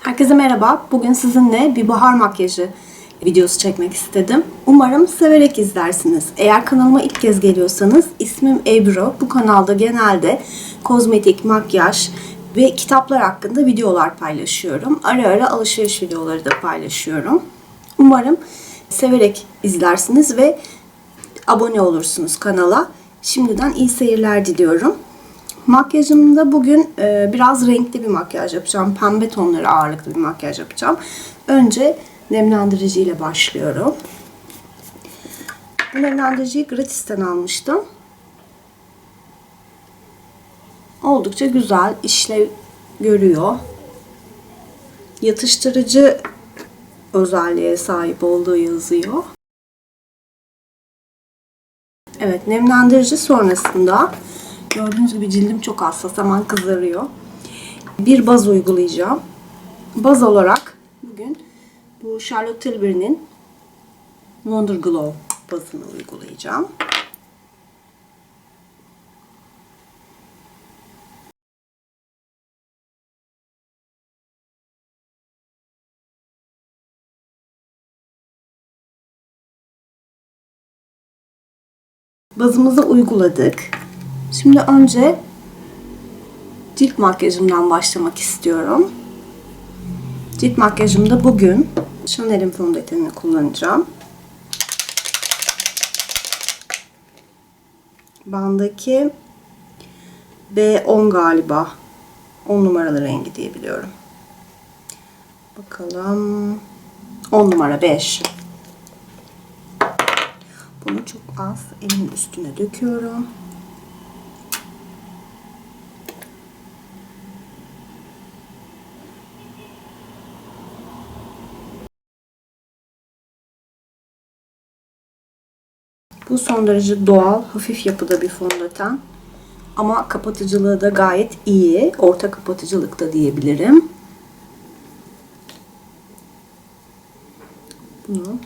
Herkese merhaba. Bugün sizinle bir bahar makyajı videosu çekmek istedim. Umarım severek izlersiniz. Eğer kanalıma ilk kez geliyorsanız ismim Ebru. Bu kanalda genelde kozmetik, makyaj ve kitaplar hakkında videolar paylaşıyorum. Ara ara alışveriş videoları da paylaşıyorum. Umarım severek izlersiniz ve abone olursunuz kanala. Şimdiden iyi seyirler diliyorum. Makyajımda bugün e, biraz renkli bir makyaj yapacağım. Pembe tonları ağırlıklı bir makyaj yapacağım. Önce nemlendirici ile başlıyorum. Bu nemlendiriciyi gratisten almıştım. Oldukça güzel işlev görüyor. Yatıştırıcı özelliğe sahip olduğu yazıyor. Evet nemlendirici sonrasında gördüğünüz gibi cildim çok hassas hemen kızarıyor. Bir baz uygulayacağım. Baz olarak bugün bu Charlotte Tilbury'nin Wonder Glow bazını uygulayacağım. Bazımızı uyguladık. Şimdi önce cilt makyajımdan başlamak istiyorum. Cilt makyajımda bugün Chanel'in fondötenini kullanacağım. Bandaki B10 galiba. 10 numaralı rengi diye biliyorum. Bakalım. 10 numara 5. Bunu çok az elimin üstüne döküyorum. Bu son derece doğal, hafif yapıda bir fondöten. Ama kapatıcılığı da gayet iyi. Orta kapatıcılıkta diyebilirim. Bunu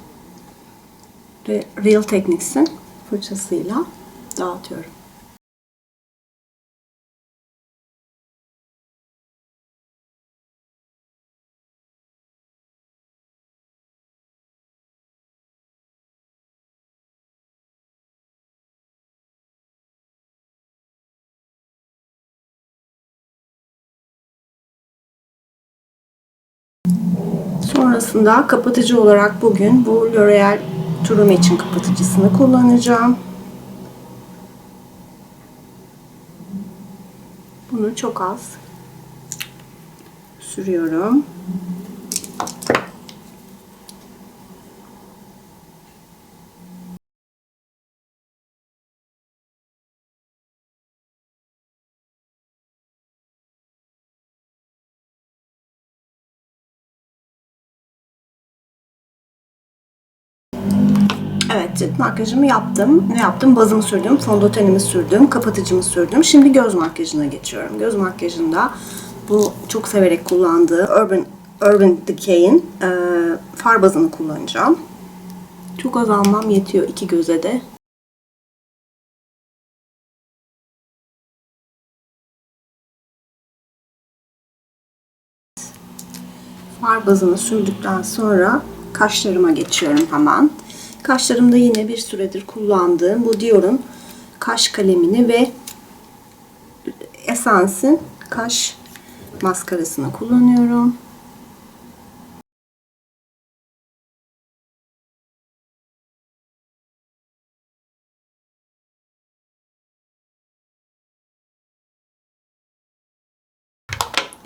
Real Techniques'in fırçasıyla dağıtıyorum. Sonrasında kapatıcı olarak bugün bu L'Oreal True Match'in kapatıcısını kullanacağım. Bunu çok az sürüyorum. Evet makyajımı yaptım. Ne yaptım? Bazımı sürdüm, fondötenimi sürdüm, kapatıcımı sürdüm. Şimdi göz makyajına geçiyorum. Göz makyajında bu çok severek kullandığı Urban Urban Decay'in e, far bazını kullanacağım. Çok az almam yetiyor iki göze de. Far bazını sürdükten sonra kaşlarıma geçiyorum hemen. Kaşlarımda yine bir süredir kullandığım bu Dior'un kaş kalemini ve Essence'in kaş maskarasını kullanıyorum.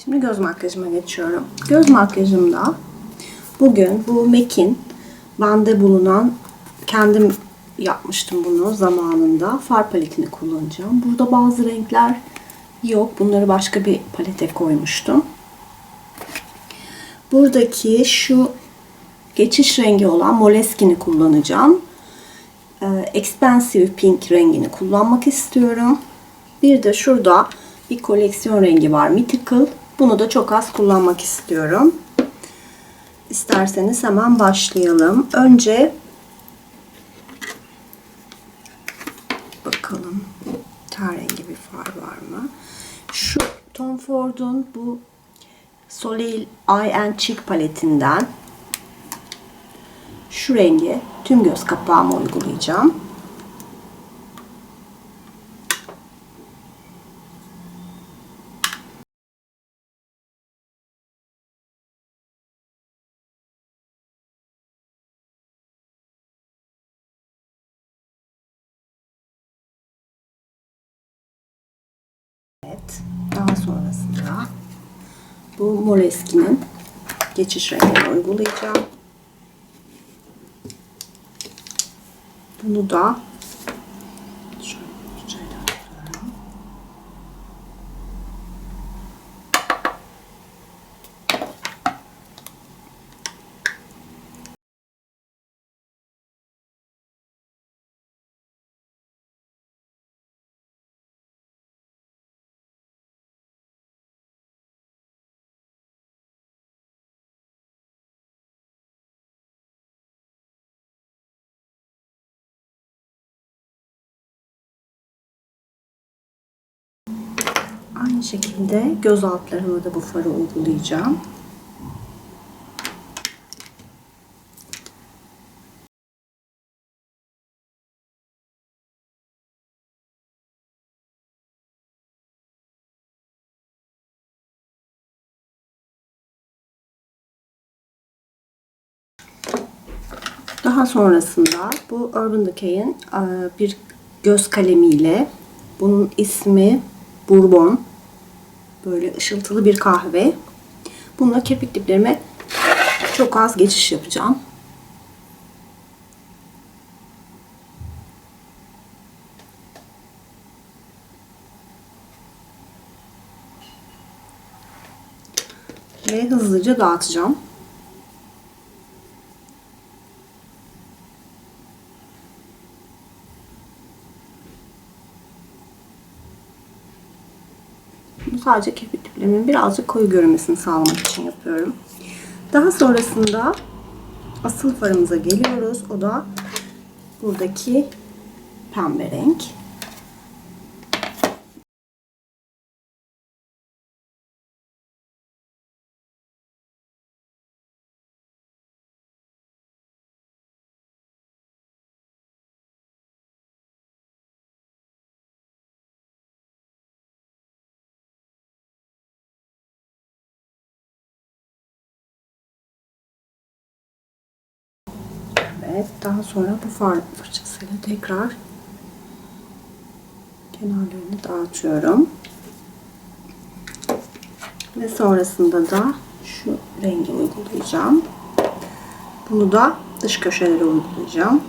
Şimdi göz makyajıma geçiyorum. Göz makyajımda bugün bu MAC'in bende bulunan kendim yapmıştım bunu zamanında. Far paletini kullanacağım. Burada bazı renkler yok. Bunları başka bir palete koymuştum. Buradaki şu geçiş rengi olan Moleskine kullanacağım. Ee, Expensive Pink rengini kullanmak istiyorum. Bir de şurada bir koleksiyon rengi var. Mythical. Bunu da çok az kullanmak istiyorum. İsterseniz hemen başlayalım. Önce bakalım ten rengi bir far var mı? Şu Tom Ford'un bu Soleil Eye and Cheek paletinden şu rengi tüm göz kapağıma uygulayacağım. Evet. Daha sonrasında bu Moleskine geçiş rengini uygulayacağım. Bunu da şöyle bir şey daha yapıyorum. Aynı şekilde göz altlarıma da bu farı uygulayacağım. Daha sonrasında bu Urban Decay'in e, bir göz kalemiyle bunun ismi Bourbon böyle ışıltılı bir kahve. Bununla kirpik diplerime çok az geçiş yapacağım. Ve hızlıca dağıtacağım. Sadece kirpik birazcık koyu görünmesini sağlamak için yapıyorum. Daha sonrasında asıl farımıza geliyoruz. O da buradaki pembe renk. Daha sonra bu far fırçasıyla tekrar kenarlarını dağıtıyorum. Ve sonrasında da şu rengi uygulayacağım. Bunu da dış köşelere uygulayacağım.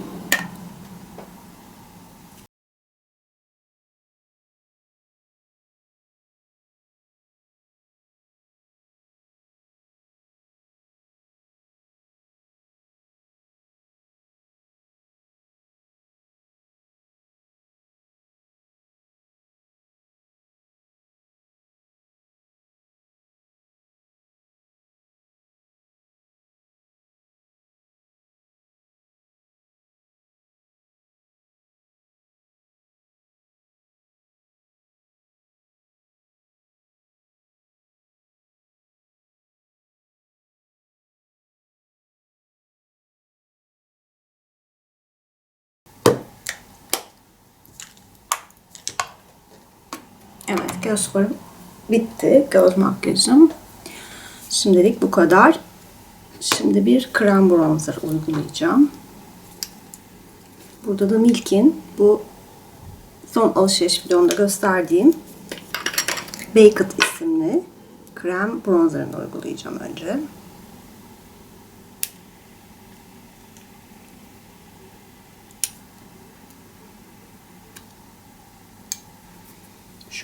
Evet, göz farım bitti. Göz makyajım. Şimdilik bu kadar. Şimdi bir krem bronzer uygulayacağım. Burada da Milk'in bu son alışveriş videomda gösterdiğim Baked isimli krem bronzerını uygulayacağım önce.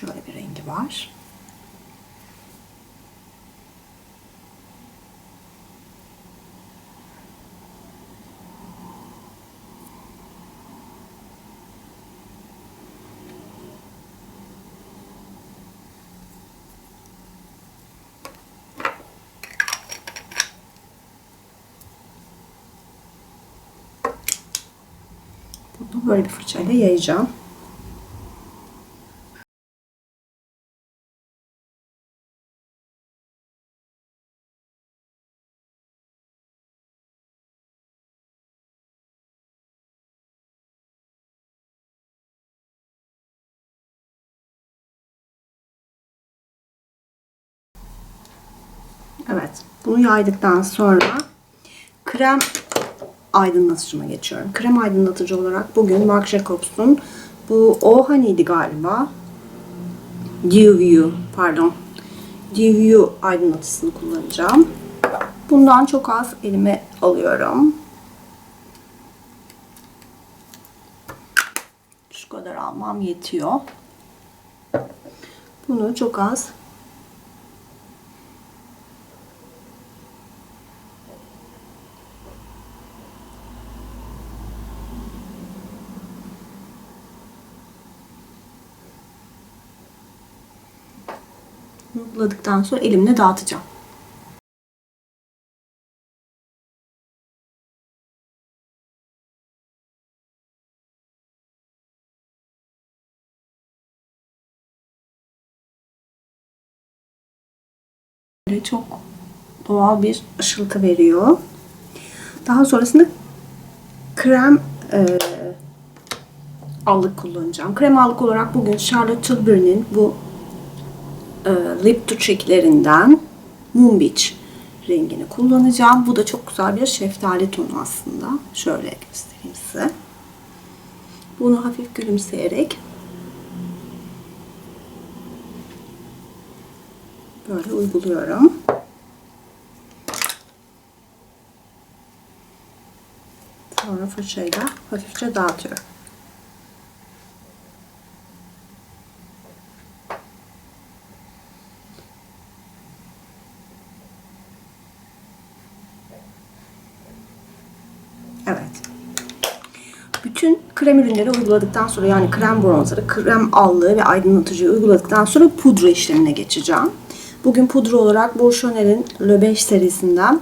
Şöyle bir rengi var. Bunu böyle bir fırçayla yayacağım. Evet. Bunu yaydıktan sonra krem aydınlatıcıma geçiyorum. Krem aydınlatıcı olarak bugün Marc Jacobs'un bu O galiba. Dew pardon. Dew View aydınlatıcısını kullanacağım. Bundan çok az elime alıyorum. Şu kadar almam yetiyor. Bunu çok az uyguladıktan sonra elimle dağıtacağım. Böyle çok doğal bir ışıltı veriyor. Daha sonrasında krem e, allık kullanacağım. Krem allık olarak bugün Charlotte Tilbury'nin bu e, Lip to Moon Beach rengini kullanacağım. Bu da çok güzel bir şeftali tonu aslında. Şöyle göstereyim size. Bunu hafif gülümseyerek böyle uyguluyorum. Sonra fırçayla hafifçe dağıtıyorum. Evet. Bütün krem ürünleri uyguladıktan sonra yani krem bronzerı, krem allığı ve aydınlatıcıyı uyguladıktan sonra pudra işlemine geçeceğim. Bugün pudra olarak bu Chanel'in Le Beige serisinden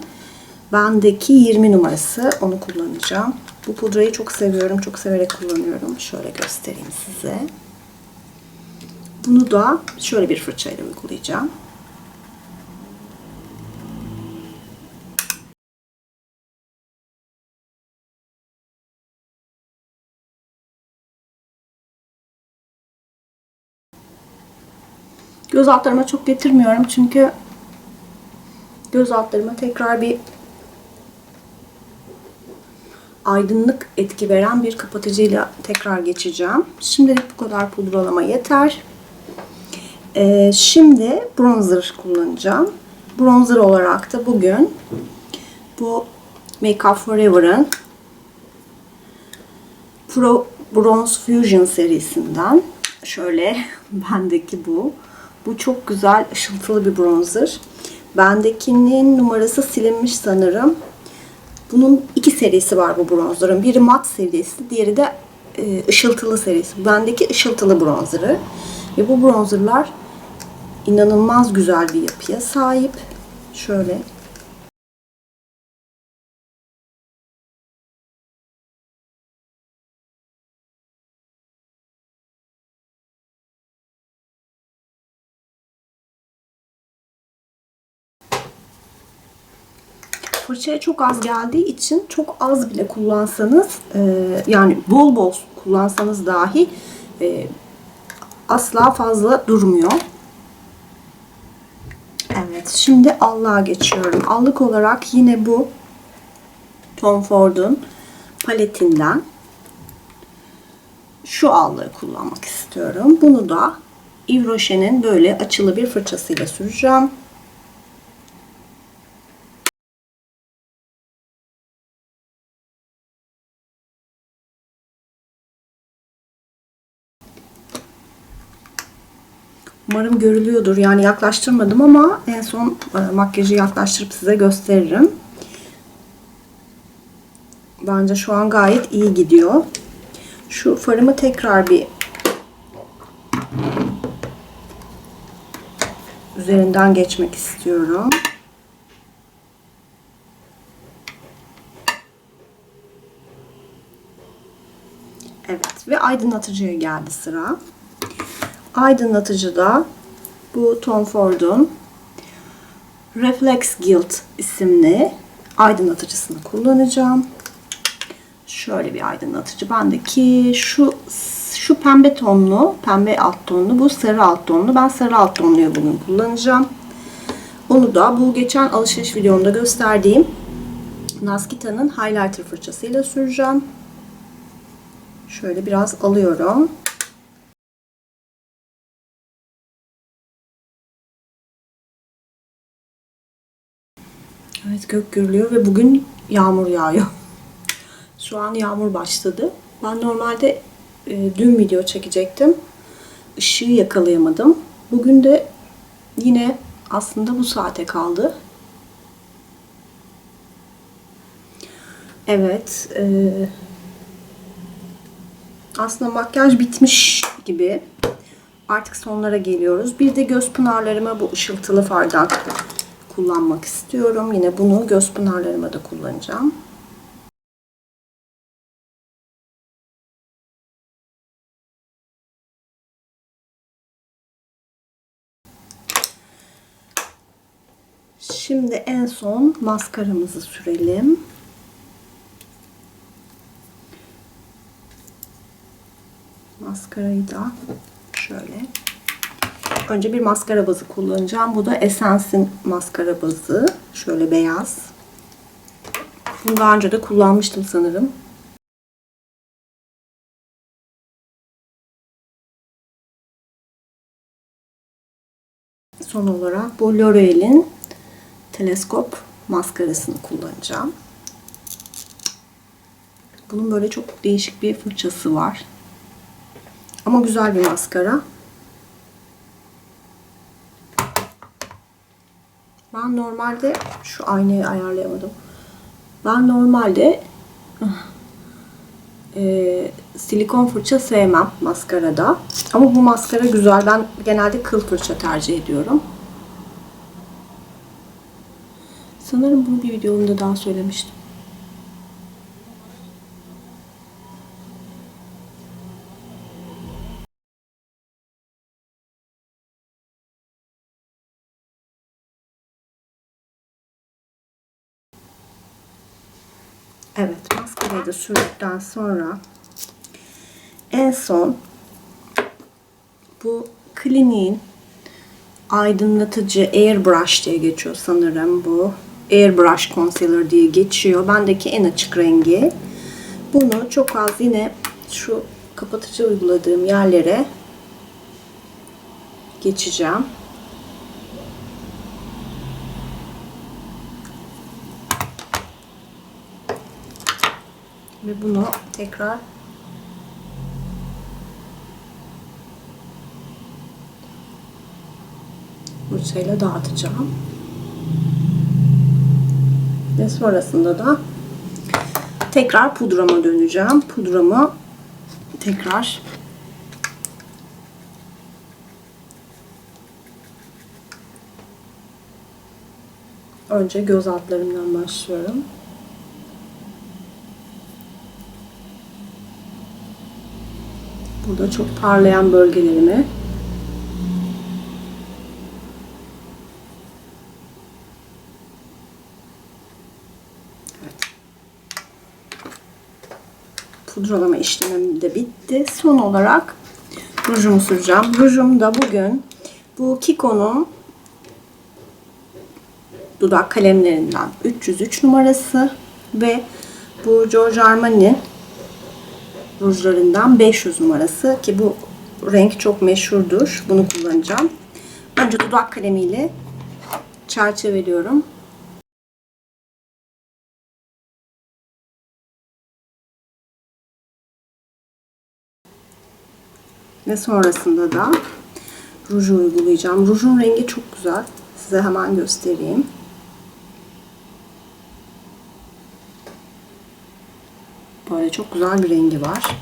bendeki 20 numarası onu kullanacağım. Bu pudrayı çok seviyorum. Çok severek kullanıyorum. Şöyle göstereyim size. Bunu da şöyle bir fırçayla uygulayacağım. Göz altlarıma çok getirmiyorum çünkü göz altlarıma tekrar bir aydınlık etki veren bir kapatıcıyla tekrar geçeceğim. Şimdilik bu kadar pudralama yeter. Ee, şimdi bronzer kullanacağım. Bronzer olarak da bugün bu Make Up Forever'ın Pro Bronze Fusion serisinden şöyle bendeki bu. Bu çok güzel ışıltılı bir bronzer. Bendekinin numarası silinmiş sanırım. Bunun iki serisi var bu bronzerın. Biri mat serisi, diğeri de e, ışıltılı serisi. Bendeki ışıltılı bronzerı. Ve bu bronzerlar inanılmaz güzel bir yapıya sahip. Şöyle fırçaya çok az geldiği için çok az bile kullansanız e, yani bol bol kullansanız dahi e, asla fazla durmuyor. Evet şimdi allığa geçiyorum. Allık olarak yine bu Tom Ford'un paletinden şu allığı kullanmak istiyorum. Bunu da Yves Rocher'in böyle açılı bir fırçasıyla süreceğim. Umarım görülüyordur. Yani yaklaştırmadım ama en son e, makyajı yaklaştırıp size gösteririm. Bence şu an gayet iyi gidiyor. Şu farımı tekrar bir üzerinden geçmek istiyorum. Evet ve aydınlatıcıya geldi sıra. Aydınlatıcıda bu Tom Ford'un Reflex Guild isimli aydınlatıcısını kullanacağım. Şöyle bir aydınlatıcı. Bendeki şu şu pembe tonlu, pembe alt tonlu, bu sarı alt tonlu. Ben sarı alt tonluyu bugün kullanacağım. Onu da bu geçen alışveriş videomda gösterdiğim Naskita'nın highlighter fırçasıyla süreceğim. Şöyle biraz alıyorum. Gök gürlüyor ve bugün yağmur yağıyor. Şu an yağmur başladı. Ben normalde e, dün video çekecektim. Işığı yakalayamadım. Bugün de yine aslında bu saate kaldı. Evet. E, aslında makyaj bitmiş gibi. Artık sonlara geliyoruz. Bir de göz pınarlarıma bu ışıltılı fardan kullanmak istiyorum. Yine bunu göz pınarlarıma da kullanacağım. Şimdi en son maskaramızı sürelim. Maskarayı da şöyle. Önce bir maskara bazı kullanacağım. Bu da Essence'in maskara bazı. Şöyle beyaz. Bunu daha önce de kullanmıştım sanırım. Son olarak bu L'Oreal'in teleskop maskarasını kullanacağım. Bunun böyle çok değişik bir fırçası var. Ama güzel bir maskara. Ben normalde şu aynayı ayarlayamadım. Ben normalde e, silikon fırça sevmem maskarada. Ama bu maskara güzel. Ben genelde kıl fırça tercih ediyorum. Sanırım bunu bir videomda daha söylemiştim. Evet, maskarayı da sürdükten sonra en son bu kliniğin aydınlatıcı airbrush diye geçiyor sanırım bu. Airbrush concealer diye geçiyor. Bendeki en açık rengi. Bunu çok az yine şu kapatıcı uyguladığım yerlere geçeceğim. Ve bunu tekrar fırçayla dağıtacağım. Ve sonrasında da tekrar pudrama döneceğim. Pudramı tekrar önce göz altlarımdan başlıyorum. Burada çok parlayan bölgelerimi. Pudralama işlemim de bitti. Son olarak rujumu süreceğim. Rujum da bugün bu Kiko'nun dudak kalemlerinden 303 numarası ve bu Giorgio Armani rujlarından 500 numarası ki bu renk çok meşhurdur. Bunu kullanacağım. Önce dudak kalemiyle çerçeveliyorum. Ve sonrasında da ruju uygulayacağım. Rujun rengi çok güzel. Size hemen göstereyim. Böyle çok güzel bir rengi var.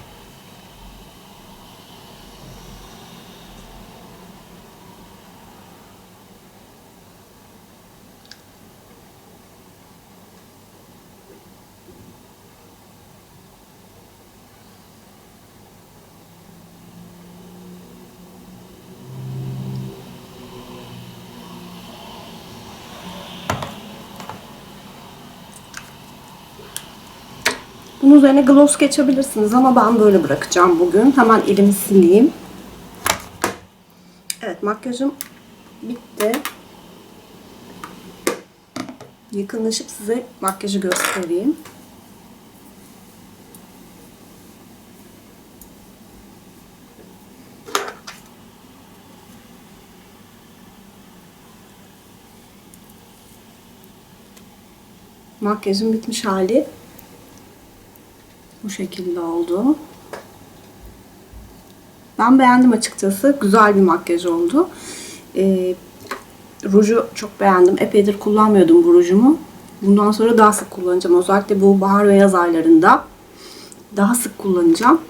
Bunun üzerine gloss geçebilirsiniz ama ben böyle bırakacağım bugün. Hemen elimi sileyim. Evet makyajım bitti. Yakınlaşıp size makyajı göstereyim. Makyajın bitmiş hali şekilde oldu. Ben beğendim açıkçası. Güzel bir makyaj oldu. Ee, ruju çok beğendim. Epeydir kullanmıyordum bu rujumu. Bundan sonra daha sık kullanacağım. Özellikle bu bahar ve yaz aylarında daha sık kullanacağım.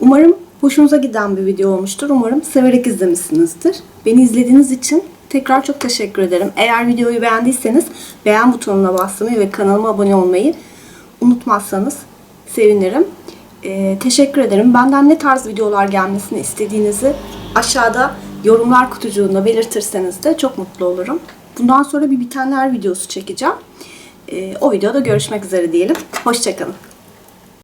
Umarım hoşunuza giden bir video olmuştur. Umarım severek izlemişsinizdir. Beni izlediğiniz için tekrar çok teşekkür ederim. Eğer videoyu beğendiyseniz beğen butonuna basmayı ve kanalıma abone olmayı unutmazsanız sevinirim. Ee, teşekkür ederim. Benden ne tarz videolar gelmesini istediğinizi aşağıda yorumlar kutucuğunda belirtirseniz de çok mutlu olurum. Bundan sonra bir bitenler videosu çekeceğim. Ee, o videoda görüşmek üzere diyelim. Hoşçakalın.